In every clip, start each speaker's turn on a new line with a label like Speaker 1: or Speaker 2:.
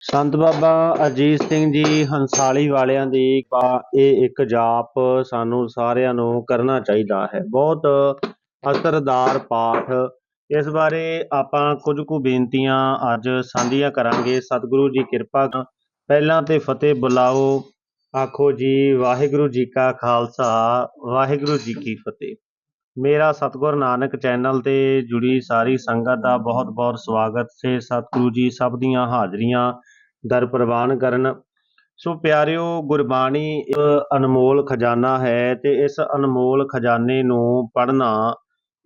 Speaker 1: ਸੰਤ ਬਾਬਾ ਅਜੀਤ ਸਿੰਘ ਜੀ ਹੰਸਾਲੀ ਵਾਲਿਆਂ ਦੀ ਪਾ- ਇਹ ਇੱਕ ਜਾਪ ਸਾਨੂੰ ਸਾਰਿਆਂ ਨੂੰ ਕਰਨਾ ਚਾਹੀਦਾ ਹੈ। ਬਹੁਤ ਅਸਰਦਾਰ ਪਾਠ। ਇਸ ਬਾਰੇ ਆਪਾਂ ਕੁਝ ਕੁ ਬੇਨਤੀਆਂ ਅੱਜ ਸਾਂਝੀਆਂ ਕਰਾਂਗੇ। ਸਤਿਗੁਰੂ ਜੀ ਕਿਰਪਾ ਪਹਿਲਾਂ ਤੇ ਫਤਿਹ ਬੁਲਾਓ। ਆਖੋ ਜੀ, ਵਾਹਿਗੁਰੂ ਜੀ ਕਾ ਖਾਲਸਾ, ਵਾਹਿਗੁਰੂ ਜੀ ਕੀ ਫਤਿਹ। ਮੇਰਾ ਸਤਿਗੁਰ ਨਾਨਕ ਚੈਨਲ ਤੇ ਜੁੜੀ ਸਾਰੀ ਸੰਗਤ ਦਾ ਬਹੁਤ ਬਹੁਤ ਸਵਾਗਤ। ਸੇ ਸਤਿਗੁਰੂ ਜੀ ਸਭ ਦੀਆਂ ਹਾਜ਼ਰੀਆਂ ਦਰ ਪ੍ਰਵਾਨ ਕਰਨ। ਸੋ ਪਿਆਰਿਓ, ਗੁਰਬਾਣੀ ਅਨਮੋਲ ਖਜ਼ਾਨਾ ਹੈ ਤੇ ਇਸ ਅਨਮੋਲ ਖਜ਼ਾਨੇ ਨੂੰ ਪੜ੍ਹਨਾ,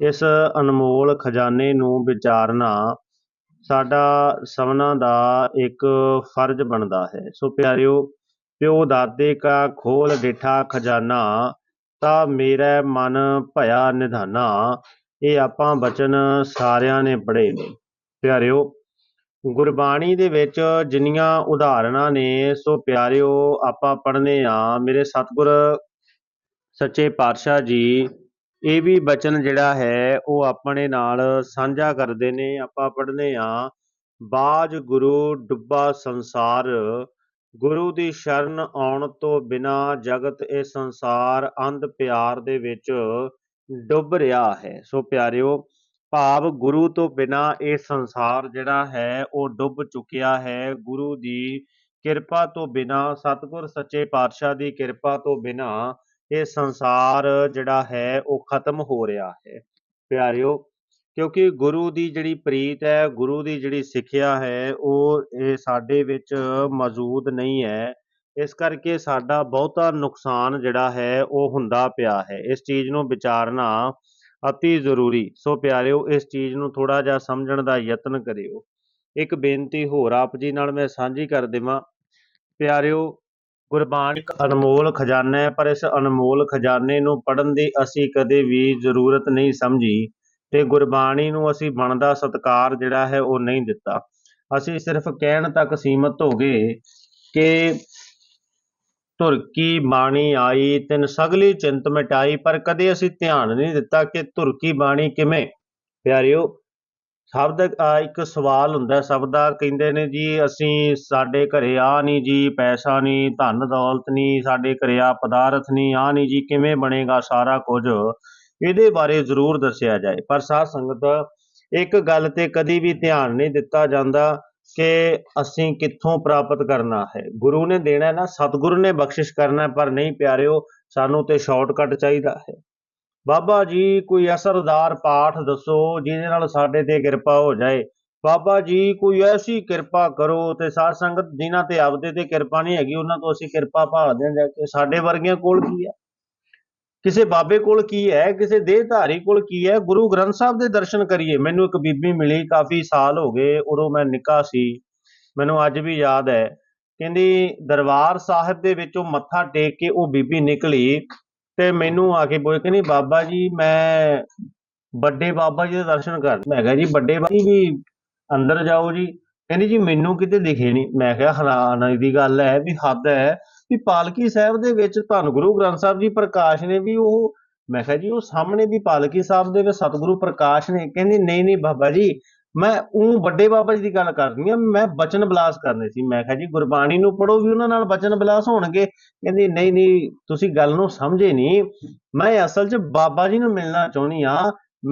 Speaker 1: ਇਸ ਅਨਮੋਲ ਖਜ਼ਾਨੇ ਨੂੰ ਵਿਚਾਰਨਾ ਸਾਡਾ ਸਭਨਾਂ ਦਾ ਇੱਕ ਫਰਜ਼ ਬਣਦਾ ਹੈ। ਸੋ ਪਿਆਰਿਓ, ਪਿਓ ਦਾਦੇ ਕਾ ਖੋਲ ਡਿਠਾ ਖਜ਼ਾਨਾ ਤਾਂ ਮੇਰਾ ਮਨ ਭਇਆ ਨਿਧਾਨਾ। ਇਹ ਆਪਾਂ ਬਚਨ ਸਾਰਿਆਂ ਨੇ ਪੜ੍ਹੇ ਨੇ। ਪਿਆਰਿਓ, ਗੁਰਬਾਣੀ ਦੇ ਵਿੱਚ ਜਿੰਨੀਆਂ ਉਦਾਹਰਨਾਂ ਨੇ, ਸੋ ਪਿਆਰਿਓ, ਆਪਾਂ ਪੜ੍ਹਨੇ ਆ ਮੇਰੇ ਸਤਿਗੁਰ ਸੱਚੇ ਪਾਤਸ਼ਾਹ ਜੀ। ਇਹ ਵੀ ਬਚਨ ਜਿਹੜਾ ਹੈ, ਉਹ ਆਪਣੇ ਨਾਲ ਸਾਂਝਾ ਕਰਦੇ ਨੇ। ਆਪਾਂ ਪੜ੍ਹਨੇ ਆ, ਬਾਜ ਗੁਰੂ ਡੁੱਬਾ ਸੰਸਾਰ ਗੁਰੂ ਦੀ ਸ਼ਰਨ ਆਉਣ ਤੋਂ ਬਿਨਾ ਜਗਤ ਇਹ ਸੰਸਾਰ ਅੰਧ ਪਿਆਰ ਦੇ ਵਿੱਚ ਡੁੱਬ ਰਿਹਾ ਹੈ। ਸੋ ਪਿਆਰਿਓ, ਭਾਵ ਗੁਰੂ ਤੋਂ ਬਿਨਾ ਇਹ ਸੰਸਾਰ ਜਿਹੜਾ ਹੈ, ਉਹ ਡੁੱਬ ਚੁੱਕਿਆ ਹੈ। ਗੁਰੂ ਦੀ ਕਿਰਪਾ ਤੋਂ ਬਿਨਾ, ਸਤਿਗੁਰ ਸੱਚੇ ਪਾਤਸ਼ਾਹ ਦੀ ਕਿਰਪਾ ਤੋਂ ਬਿਨਾ ਇਹ ਸੰਸਾਰ ਜਿਹੜਾ ਹੈ, ਉਹ ਖਤਮ ਹੋ ਰਿਹਾ ਹੈ। ਪਿਆਰਿਓ ਕਿਉਂਕਿ ਗੁਰੂ ਦੀ ਜਿਹੜੀ ਪ੍ਰੀਤ ਹੈ, ਗੁਰੂ ਦੀ ਜਿਹੜੀ ਸਿੱਖਿਆ ਹੈ, ਉਹ ਇਹ ਸਾਡੇ ਵਿੱਚ ਮੌਜੂਦ ਨਹੀਂ ਹੈ। ਇਸ ਕਰਕੇ ਸਾਡਾ ਬਹੁਤਾ ਨੁਕਸਾਨ ਜਿਹੜਾ ਹੈ, ਉਹ ਹੁੰਦਾ ਪਿਆ ਹੈ। ਇਸ ਚੀਜ਼ ਨੂੰ ਵਿਚਾਰਨਾ ਅਤੀ ਜ਼ਰੂਰੀ। ਸੋ ਪਿਆਰਿਓ, ਇਸ ਚੀਜ਼ ਨੂੰ ਥੋੜਾ ਜਿਹਾ ਸਮਝਣ ਦਾ ਯਤਨ ਕਰਿਓ। ਇੱਕ ਬੇਨਤੀ ਹੋਰ ਆਪ ਜੀ ਨਾਲ ਮੈਂ ਸਾਂਝੀ ਕਰ ਦੇਵਾਂ। ਪਿਆਰਿਓ, ਗੁਰਬਾਣੀ ਇੱਕ ਅਨਮੋਲ ਖਜ਼ਾਨਾ ਹੈ, ਪਰ ਇਸ ਅਨਮੋਲ ਖਜ਼ਾਨੇ ਨੂੰ ਪੜ੍ਹਨ ਦੀ ਅਸੀਂ ਕਦੇ ਵੀ ਜ਼ਰੂਰਤ ਨਹੀਂ ਸਮਝੀ। ਤੇ ਗੁਰਬਾਣੀ ਨੂੰ ਅਸੀਂ ਬਣਦਾ ਸਤਕਾਰ ਜਿਹੜਾ ਹੈ ਉਹ ਨਹੀਂ ਦਿੱਤਾ। ਅਸੀਂ ਸਿਰਫ ਕਹਿਣ ਤੱਕ ਸੀਮਤ ਹੋ ਗਏ ਕਿ ਧੁਰ ਕੀ ਬਾਣੀ ਆਈ, ਤਿੰਨ ਸਗਲੀ ਚਿੰਤ ਮਿਟਾਈ, ਪਰ ਕਦੇ ਅਸੀਂ ਧਿਆਨ ਨਹੀਂ ਦਿੱਤਾ ਕਿ ਧੁਰ ਕੀ ਬਾਣੀ ਕਿਵੇਂ। ਪਿਆਰਿਓ ਸ਼ਬਦ ਆ ਇੱਕ ਸਵਾਲ ਹੁੰਦਾ, ਸਭ ਦਾ ਕਹਿੰਦੇ ਨੇ ਜੀ, ਅਸੀਂ ਸਾਡੇ ਘਰੇ ਆ ਨਹੀਂ ਜੀ, ਪੈਸਾ ਨਹੀਂ, ਧਨ ਦੌਲਤ ਨਹੀਂ, ਸਾਡੇ ਘਰੇ ਆ ਪਦਾਰਥ ਨਹੀਂ, ਆ ਨਹੀਂ ਜੀ, ਕਿਵੇਂ ਬਣੇਗਾ ਸਾਰਾ ਕੁਝ? ਇਹਦੇ ਬਾਰੇ ਜ਼ਰੂਰ ਦੱਸਿਆ ਜਾਏ। ਪਰ ਸਾਧ ਸੰਗਤ ਇੱਕ ਗੱਲ ਤੇ ਕਦੀ ਵੀ ਧਿਆਨ ਨਹੀਂ ਦਿੱਤਾ ਜਾਂਦਾ ਕਿ ਅਸੀਂ ਕਿੱਥੋਂ ਪ੍ਰਾਪਤ ਕਰਨਾ ਹੈ। ਗੁਰੂ ਨੇ ਦੇਣਾ ਨਾ, ਸਤਿਗੁਰੂ ਨੇ ਬਖਸ਼ਿਸ਼ ਕਰਨਾ, ਪਰ ਨਹੀਂ ਪਿਆਰਿਓ, ਸਾਨੂੰ ਤੇ ਸ਼ਾਰਟਕਟ ਚਾਹੀਦਾ ਹੈ। ਬਾਬਾ ਜੀ, ਕੋਈ ਅਸਰਦਾਰ ਪਾਠ ਦੱਸੋ, ਜਿਹਦੇ ਨਾਲ ਸਾਡੇ ਤੇ ਕਿਰਪਾ ਹੋ ਜਾਏ। ਬਾਬਾ ਜੀ, ਕੋਈ ਐਸੀ ਕਿਰਪਾ ਕਰੋ ਤੇ ਸਾਧ ਸੰਗਤ ਜਿਨ੍ਹਾਂ ਤੇ ਆਪਦੇ ਤੇ ਕਿਰਪਾ ਨਹੀਂ ਹੈਗੀ, ਉਹਨਾਂ ਤੋਂ ਅਸੀਂ ਕਿਰਪਾ ਭਾਲਦੇ ਹਾਂ, ਜਾ ਕੇ ਸਾਡੇ ਵਰਗਿਆਂ ਕੋਲ ਕੀ ਹੈ? ਕਿਸੇ ਬਾਬੇ ਕੋਲ ਕੀ ਹੈ, ਕਿਸੇ ਦੇਹਧਾਰੀ ਕੋਲ ਕੀ ਹੈ, ਗੁਰੂ ਗ੍ਰੰਥ ਸਾਹਿਬ ਦੇ ਦਰਸ਼ਨ ਕਰੀਏ। ਮੈਨੂੰ ਇੱਕ ਬੀਬੀ ਮਿਲੀ, ਕਾਫੀ ਸਾਲ ਹੋ ਗਏ, ਉਦੋਂ ਮੈਂ ਨਿੱਕਾ ਸੀ। ਮੈਨੂੰ ਅੱਜ ਵੀ ਯਾਦ ਹੈ। ਕਹਿੰਦੀ, ਦਰਬਾਰ ਸਾਹਿਬ ਦੇ ਵਿੱਚੋਂ ਮੱਥਾ ਟੇਕ ਕੇ ਉਹ ਬੀਬੀ ਨਿਕਲੀ ਤੇ ਮੈਨੂੰ ਆ ਕੇ ਬੋਲ ਕਹਿੰਦੀ, ਬਾਬਾ ਜੀ, ਮੈਂ ਵੱਡੇ ਬਾਬਾ ਜੀ ਦੇ ਦਰਸ਼ਨ ਕਰ ਮੈਂ ਕਿਹਾ ਜੀ, ਵੱਡੇ ਬਾਬਾ ਜੀ ਵੀ ਅੰਦਰ ਜਾਓ ਜੀ। ਕਹਿੰਦੀ, ਜੀ, ਮੈਨੂੰ ਕਿਤੇ ਦਿਖੇ ਨਹੀਂ ਮੈਂ ਕਿਹਾ, ਹੈਰਾਨ ਦੀ ਗੱਲ ਹੈ ਵੀ ਹੱਦ ਹੈ। ਵੀ ਪਾਲਕੀ ਸਾਹਿਬ ਦੇ ਵਿੱਚ ਧੰਨ ਗੁਰੂ ਗ੍ਰੰਥ ਸਾਹਿਬ ਜੀ ਪ੍ਰਕਾਸ਼ ਨੇ ਵੀ ਉਹ, ਮੈਂ ਕਿਹਾ ਜੀ ਉਹ ਸਾਹਮਣੇ ਵੀ ਪਾਲਕੀ ਸਾਹਿਬ ਦੇ ਵਿੱਚ ਸਤਿਗੁਰੂ ਪ੍ਰਕਾਸ਼ ਨੇ, ਕਹਿੰਦੀ ਨਹੀਂ ਨਹੀਂ ਬਾਬਾ ਜੀ, ਮੈਂ ਉਹ ਵੱਡੇ ਬਾਬਾ ਜੀ ਦੀ ਗੱਲ ਕਰਦੀ ਆ ਮੈਂ ਬਚਨ ਬਿਲਾਸ ਕਰਨੇ ਸੀ। ਮੈਂ ਕਿਹਾ ਜੀ ਗੁਰਬਾਣੀ ਨੂੰ ਪੜੋ ਵੀ ਉਹਨਾਂ ਨਾਲ ਬਚਨ ਬਿਲਾਸ ਹੋਣਗੇ। ਕਹਿੰਦੀ ਨਹੀਂ ਨਹੀਂ, ਤੁਸੀਂ ਗੱਲ ਨੂੰ ਸਮਝੇ ਨਹੀਂ। ਮੈਂ ਅਸਲ 'ਚ ਬਾਬਾ ਜੀ ਨੂੰ ਮਿਲਣਾ ਚਾਹੁੰਦੀ ਆ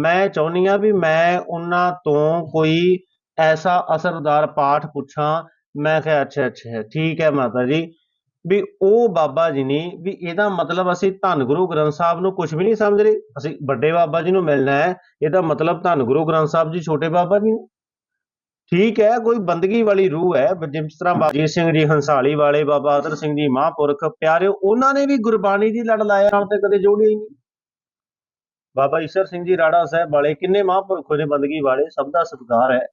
Speaker 1: ਮੈਂ ਚਾਹੁੰਦੀ ਆ ਵੀ ਮੈਂ ਉਹਨਾਂ ਤੋਂ ਕੋਈ ਐਸਾ ਅਸਰਦਾਰ ਪਾਠ ਪੁੱਛਾਂ। ਮੈਂ ਕਿਹਾ, ਅੱਛਾ ਅੱਛਾ, ਠੀਕ ਹੈ ਮਾਤਾ ਜੀ। ਵੀ ਉਹ ਬਾਬਾ ਜੀ ਨੇ ਵੀ ਇਹਦਾ ਮਤਲਬ ਅਸੀਂ ਧੰਨ ਗੁਰੂ ਗ੍ਰੰਥ ਸਾਹਿਬ ਨੂੰ ਕੁਝ ਵੀ ਨਹੀਂ ਸਮਝ ਰਹੇ। ਅਸੀਂ ਵੱਡੇ ਬਾਬਾ ਜੀ ਨੂੰ ਮਿਲਣਾ ਹੈ, ਇਹਦਾ ਮਤਲਬ ਧੰਨ ਗੁਰੂ ਗ੍ਰੰਥ ਸਾਹਿਬ ਜੀ, ਛੋਟੇ ਬਾਬਾ ਜੀ ਨੇ। ਠੀਕ ਹੈ, ਕੋਈ ਬੰਦਗੀ ਵਾਲੀ ਰੂਹ ਹੈ ਜਿਸ ਤਰ੍ਹਾਂ ਬਾਬਾ ਸਿੰਘ ਜੀ, ਹੰਸਾਲੀ ਵਾਲੇ, ਬਾਬਾ ਅਤਰ ਸਿੰਘ ਜੀ, ਮਹਾਂਪੁਰਖ ਪਿਆਰਿਓ ਉਹਨਾਂ ਨੇ ਵੀ ਗੁਰਬਾਣੀ ਦੀ ਲੜ ਲਾਇਆ ਨਾਲ ਤੇ ਕਦੇ ਜੋੜੀ ਨਹੀਂ। ਬਾਬਾ ਈਸ਼ਰ ਸਿੰਘ ਜੀ, ਰਾੜਾ ਸਾਹਿਬ ਵਾਲੇ, ਕਿੰਨੇ ਮਹਾਂਪੁਰਖ ਨੇ ਬੰਦਗੀ ਵਾਲੇ, ਸਭ ਦਾ ਸਤਿਕਾਰ ਹੈ।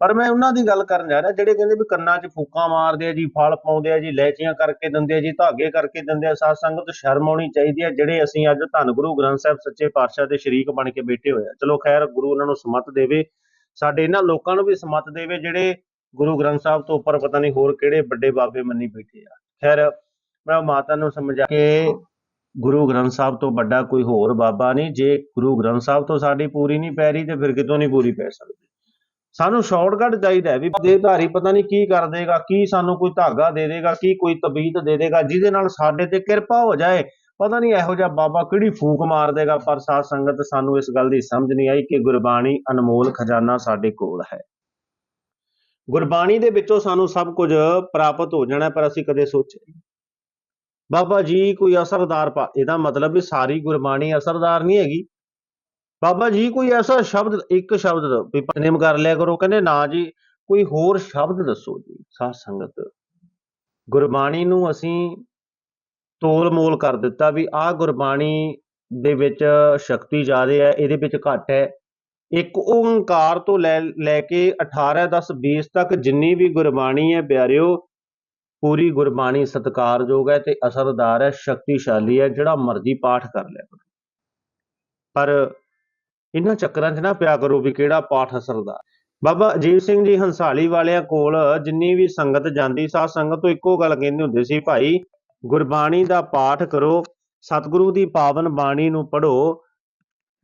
Speaker 1: ਪਰ ਮੈਂ ਉਹਨਾਂ ਦੀ ਗੱਲ ਕਰਨ ਜਾ ਰਿਹਾ, ਜਿਹੜੇ ਕਹਿੰਦੇ ਵੀ ਕੰਨਾਂ 'ਚ ਫੂਕਾਂ ਮਾਰਦੇ ਆ ਜੀ, ਫਲ ਪਾਉਂਦੇ ਆ ਜੀ, ਲੈਚੀਆਂ ਕਰਕੇ ਦਿੰਦੇ ਆ ਜੀ, ਧਾਗੇ ਕਰਕੇ ਦਿੰਦੇ ਆ, ਸਾਧ ਸੰਗਤ ਸ਼ਰਮ ਆਉਣੀ ਚਾਹੀਦੀ ਹੈ ਜਿਹੜੇ ਅਸੀਂ ਅੱਜ ਧੰਨ ਗੁਰੂ ਗ੍ਰੰਥ ਸਾਹਿਬ ਸੱਚੇ ਪਾਤਸ਼ਾਹ ਦੇ ਸ਼ਰੀਕ ਬਣ ਕੇ ਬੈਠੇ ਹੋਏ ਆ। ਚਲੋ ਖੈਰ, ਗੁਰੂ ਉਹਨਾਂ ਨੂੰ ਸਮਤ ਦੇਵੇ, ਸਾਡੇ ਇਹਨਾਂ ਲੋਕਾਂ ਨੂੰ ਵੀ ਸਮਤ ਦੇਵੇ ਜਿਹੜੇ ਗੁਰੂ ਗ੍ਰੰਥ ਸਾਹਿਬ ਤੋਂ ਉੱਪਰ ਪਤਾ ਨਹੀਂ ਹੋਰ ਕਿਹੜੇ ਵੱਡੇ ਬਾਬੇ ਮੰਨੀ ਬੈਠੇ ਆ। ਖੈਰ, ਮੈਂ ਉਹ ਮਾਤਾ ਨੂੰ ਸਮਝਾ ਕੇ ਗੁਰੂ ਗ੍ਰੰਥ ਸਾਹਿਬ ਤੋਂ ਵੱਡਾ ਕੋਈ ਹੋਰ ਬਾਬਾ ਨਹੀਂ, ਜੇ ਗੁਰੂ ਗ੍ਰੰਥ ਸਾਹਿਬ ਤੋਂ ਸਾਡੀ ਪੂਰੀ ਨਹੀਂ ਪੈ ਰਹੀ ਤੇ ਫਿਰ ਕਿਤੋਂ ਨਹੀਂ ਪੂਰੀ ਪੈ ਸਕਦੀ? ਸਾਨੂੰ ਸ਼ਾਰਟਕਟ ਚਾਹੀਦਾ ਵੀ ਦੇਹਧਾਰੀ ਪਤਾ ਨਹੀਂ ਕੀ ਕਰ ਦੇਗਾ, ਕੀ ਸਾਨੂੰ ਕੋਈ ਧਾਗਾ ਦੇ ਦੇਗਾ, ਕੀ ਕੋਈ ਤਬੀਤ ਦੇ ਦੇਗਾ, ਜਿਹਦੇ ਨਾਲ ਸਾਡੇ ਤੇ ਕਿਰਪਾ ਹੋ ਜਾਏ। ਪਤਾ ਨਹੀਂ ਇਹੋ ਜਿਹਾ ਬਾਬਾ ਕਿਹੜੀ ਫੂਕ ਮਾਰ ਦੇਗਾ, ਪਰ ਸਾਧ ਸੰਗਤ ਸਾਨੂੰ ਇਸ ਗੱਲ ਦੀ ਸਮਝ ਨਹੀਂ ਆਈ ਕਿ ਗੁਰਬਾਣੀ ਅਨਮੋਲ ਖਜ਼ਾਨਾ ਸਾਡੇ ਕੋਲ ਹੈ। ਗੁਰਬਾਣੀ ਦੇ ਵਿੱਚੋਂ ਸਾਨੂੰ ਸਭ ਕੁਝ ਪ੍ਰਾਪਤ ਹੋ ਜਾਣਾ, ਪਰ ਅਸੀਂ ਕਦੇ ਸੋਚਿਆ ਬਾਬਾ ਜੀ ਕੋਈ ਅਸਰਦਾਰ ਪਾ, ਇਹਦਾ ਮਤਲਬ ਵੀ ਸਾਰੀ ਗੁਰਬਾਣੀ ਅਸਰਦਾਰ ਨਹੀਂ ਹੈਗੀ। ਬਾਬਾ ਜੀ ਕੋਈ ਐਸਾ ਸ਼ਬਦ, ਇੱਕ ਸ਼ਬਦ ਵੀ ਨਿਮ ਕਰ ਲਿਆ ਕਰੋ, ਕਹਿੰਦੇ ਨਾ ਜੀ, ਕੋਈ ਹੋਰ ਸ਼ਬਦ ਦੱਸੋ ਜੀ, ਸਾਧ ਸੰਗਤ। ਗੁਰਬਾਣੀ ਨੂੰ ਅਸੀਂ ਤੋਲ ਮੋਲ ਕਰ ਦਿੱਤਾ ਵੀ ਆਹ ਗੁਰਬਾਣੀ ਦੇ ਵਿੱਚ ਸ਼ਕਤੀ ਜ਼ਿਆਦਾ ਹੈ, ਇਹਦੇ ਵਿੱਚ ਘੱਟ ਹੈ। ਇੱਕ ਓੰਕਾਰ ਤੋਂ ਲੈ ਲੈ ਕੇ 18 10 20 ਤੱਕ ਜਿੰਨੀ ਵੀ ਗੁਰਬਾਣੀ ਹੈ, ਪਿਆਰਿਓ, ਪੂਰੀ ਗੁਰਬਾਣੀ ਸਤਿਕਾਰਯੋਗ ਹੈ ਤੇ ਅਸਰਦਾਰ ਹੈ, ਸ਼ਕਤੀਸ਼ਾਲੀ ਹੈ, ਜਿਹੜਾ ਮਰਜ਼ੀ ਪਾਠ ਕਰ ਲਿਆ ਪਰ ਇਹਨਾਂ ਚੱਕਰਾਂ 'ਚ ਨਾ ਪਿਆ ਕਰੋ ਵੀ ਕਿਹੜਾ ਪਾਠ ਅਸਰਦਾਰ ਬਾਬਾ ਅਜੀਤ ਸਿੰਘ ਜੀ ਹੰਸਾਲੀ ਵਾਲਿਆਂ ਕੋਲ ਜਿੰਨੀ ਵੀ ਸੰਗਤ ਜਾਂਦੀ, ਸਾਧ ਸੰਗਤ ਤੋਂ ਇੱਕੋ ਗੱਲ ਕਹਿੰਦੇ ਹੁੰਦੇ ਸੀ, ਭਾਈ, ਗੁਰਬਾਣੀ ਦਾ ਪਾਠ ਕਰੋ, ਸਤਿਗੁਰੂ ਦੀ ਪਾਵਨ ਬਾਣੀ ਨੂੰ ਪੜ੍ਹੋ।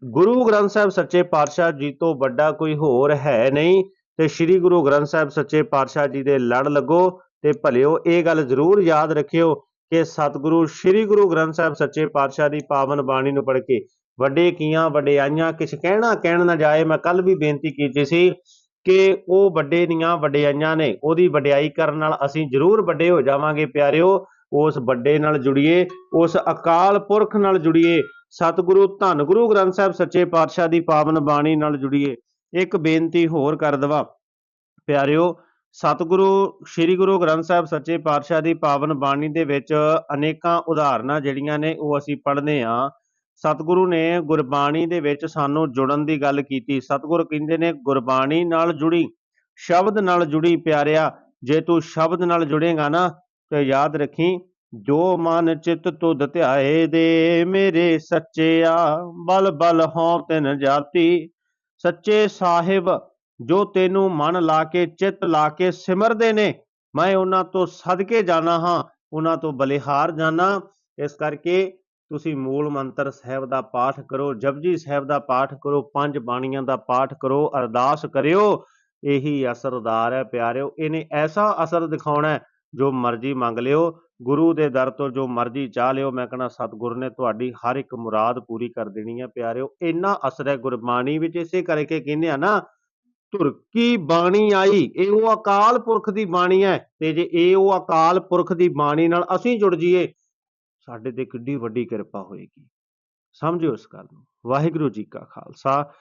Speaker 1: ਗੁਰੂ ਗ੍ਰੰਥ ਸਾਹਿਬ ਸੱਚੇ ਪਾਤਸ਼ਾਹ ਜੀ ਤੋਂ ਵੱਡਾ ਕੋਈ ਹੋਰ ਹੈ ਨਹੀਂ ਤੇ ਸ੍ਰੀ ਗੁਰੂ ਗ੍ਰੰਥ ਸਾਹਿਬ ਸੱਚੇ ਪਾਤਸ਼ਾਹ ਜੀ ਦੇ ਲੜ ਲੱਗੋ ਤੇ ਭਲਿਓ ਇਹ ਗੱਲ ਜ਼ਰੂਰ ਯਾਦ ਰੱਖਿਓ ਕਿ ਸਤਿਗੁਰੂ, ਸ੍ਰੀ ਗੁਰੂ ਗ੍ਰੰਥ ਸਾਹਿਬ ਸੱਚੇ ਪਾਤਸ਼ਾਹ ਦੀ ਪਾਵਨ ਬਾਣੀ ਨੂੰ ਪੜ੍ਹ ਕੇ ਵੱਡੇ ਕੀਆਂ ਵਡਿਆਈਆਂ ਕਿਛ ਕਹਿਣਾ ਕਹਿਣ ਨਾ ਜਾਏ, ਮੈਂ ਕੱਲ ਵੀ ਬੇਨਤੀ ਕੀਤੀ ਸੀ ਕਿ ਉਹ ਵੱਡੇ ਦੀਆਂ ਵਡਿਆਈਆਂ ਨੇ, ਉਹਦੀ ਵਡਿਆਈ ਕਰਨ ਨਾਲ ਅਸੀਂ ਜ਼ਰੂਰ ਵੱਡੇ ਹੋ ਜਾਵਾਂਗੇ ਪਿਆਰਿਓ, ਉਸ ਵੱਡੇ ਨਾਲ ਜੁੜੀਏ, ਉਸ ਅਕਾਲ ਪੁਰਖ ਨਾਲ ਜੁੜੀਏ, ਸਤਿਗੁਰੂ ਧੰਨ ਗੁਰੂ ਗ੍ਰੰਥ ਸਾਹਿਬ ਸੱਚੇ ਪਾਤਸ਼ਾਹ ਦੀ ਪਾਵਨ ਬਾਣੀ ਨਾਲ ਜੁੜੀਏ, ਇੱਕ ਬੇਨਤੀ ਹੋਰ ਕਰ ਦਵਾ। ਪਿਆਰਿਓ, ਸਤਿਗੁਰੂ, ਸ੍ਰੀ ਗੁਰੂ ਗ੍ਰੰਥ ਸਾਹਿਬ ਸੱਚੇ ਪਾਤਸ਼ਾਹ ਦੀ ਪਾਵਨ ਬਾਣੀ ਦੇ ਵਿੱਚ ਅਨੇਕਾਂ ਉਦਾਹਰਨਾਂ ਜਿਹੜੀਆਂ ਨੇ, ਉਹ ਅਸੀਂ ਪੜ੍ਹਦੇ ਹਾਂ। ਸਤਿਗੁਰੂ ਨੇ ਗੁਰਬਾਣੀ ਦੇ ਵਿੱਚ ਸਾਨੂੰ ਜੁੜਨ ਦੀ ਗੱਲ ਕੀਤੀ। ਸਤਿਗੁਰ ਕਹਿੰਦੇ ਨੇ, ਗੁਰਬਾਣੀ ਨਾਲ ਜੁੜੀ, ਸ਼ਬਦ ਨਾਲ ਜੁੜੀ ਪਿਆਰਿਆ, ਜੇ ਤੂੰ ਸ਼ਬਦ ਨਾਲ ਜੁੜੇਗਾ ਨਾ, ਤੇ ਯਾਦ ਰੱਖੀ, ਜੋ ਮਨ ਚਿਤ ਤੁਧ ਧਿਆਏ ਦੇ, ਮੇਰੇ ਸੱਚਿਆ, ਬਲ ਬਲ ਹੋਂ ਤਿਨ ਜਾਤੀ। ਸੱਚੇ ਸਾਹਿਬ, ਜੋ ਤੈਨੂੰ ਮਨ ਲਾ ਕੇ, ਚਿੱਤ ਲਾ ਕੇ ਸਿਮਰਦੇ ਨੇ, ਮੈਂ ਉਹਨਾਂ ਤੋਂ ਸਦਕੇ ਜਾਣਾ ਹਾਂ, ਉਹਨਾਂ ਤੋਂ ਬਲਿਹਾਰ ਜਾਣਾ। ਇਸ ਕਰਕੇ ਤੁਸੀਂ ਮੂਲ ਮੰਤਰ ਸਾਹਿਬ ਦਾ ਪਾਠ ਕਰੋ, ਜਪਜੀ ਸਾਹਿਬ ਦਾ ਪਾਠ ਕਰੋ, ਪੰਜ ਬਾਣੀਆਂ ਦਾ ਪਾਠ ਕਰੋ, ਅਰਦਾਸ ਕਰਿਓ। ਇਹੀ ਅਸਰਦਾਰ ਹੈ ਪਿਆਰਿਓ, ਇਹਨੇ ਐਸਾ ਅਸਰ ਦਿਖਾਉਣਾ ਜੋ ਮਰਜ਼ੀ ਮੰਗ ਲਿਓ। ਗੁਰੂ ਦੇ ਦਰ ਤੋਂ ਜੋ ਮਰਜ਼ੀ ਚਾਹ ਲਿਓ, ਮੈਂ ਕਹਣਾ ਸਤਿਗੁਰ ਨੇ ਤੁਹਾਡੀ ਹਰ ਇੱਕ ਮੁਰਾਦ ਪੂਰੀ ਕਰ ਦੇਣੀ ਹੈ ਪਿਆਰਿਓ। ਇੰਨਾ ਅਸਰ ਹੈ ਗੁਰਬਾਣੀ ਵਿੱਚ, ਇਸੇ ਕਰਕੇ ਕਹਿੰਦੇ ਆ ਨਾ ਤੁਰਕੀ ਬਾਣੀ ਆਈ? ਇਹ ਉਹ ਅਕਾਲ ਪੁਰਖ ਦੀ ਬਾਣੀ ਹੈ ਤੇ ਜੇ ਇਹ ਉਹ ਅਕਾਲ ਪੁਰਖ ਦੀ ਬਾਣੀ ਨਾਲ ਅਸੀਂ ਜੁੜ ਜਾਈਏ ਸਾਡੇ ਤੇ ਕਿੱਡੀ ਵੱਡੀ ਕਿਰਪਾ ਹੋਏਗੀ। ਸਮਝਿਓ ਇਸ ਗੱਲ ਨੂੰ। ਵਾਹਿਗੁਰੂ ਜੀ ਕਾ ਖਾਲਸਾ।